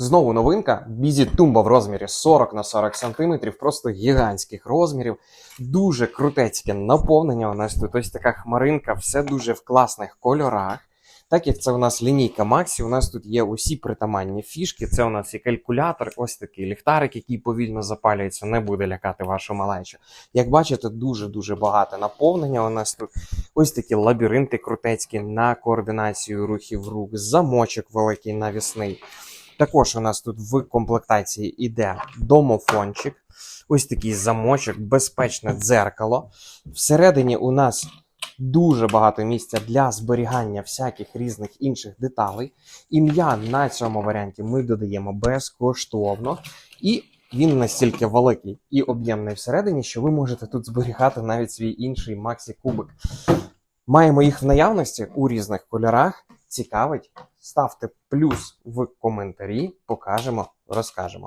Знову новинка. Бізі тумба в розмірі 40 на 40 см, просто гігантських розмірів. Дуже крутецьке наповнення. У нас тут ось така хмаринка, все дуже в класних кольорах. Так як це у нас лінійка Максі, у нас тут є усі притаманні фішки. Це у нас і калькулятор, ось такий ліхтарик, який повільно запалюється, не буде лякати вашу малечу. Як бачите, дуже-дуже багато наповнення. У нас тут ось такі лабіринти крутецькі на координацію рухів рук, замочок великий навісний. Також у нас тут в комплектації іде домофончик, ось такий замочок, безпечне дзеркало. Всередині у нас дуже багато місця для зберігання всяких різних інших деталей. Ім'я на цьому варіанті ми додаємо безкоштовно. І він настільки великий і об'ємний всередині, що ви можете тут зберігати навіть свій інший Максі Кубик. Маємо їх в наявності у різних кольорах. Цікавить? Ставте плюс в коментарі, покажемо, розкажемо.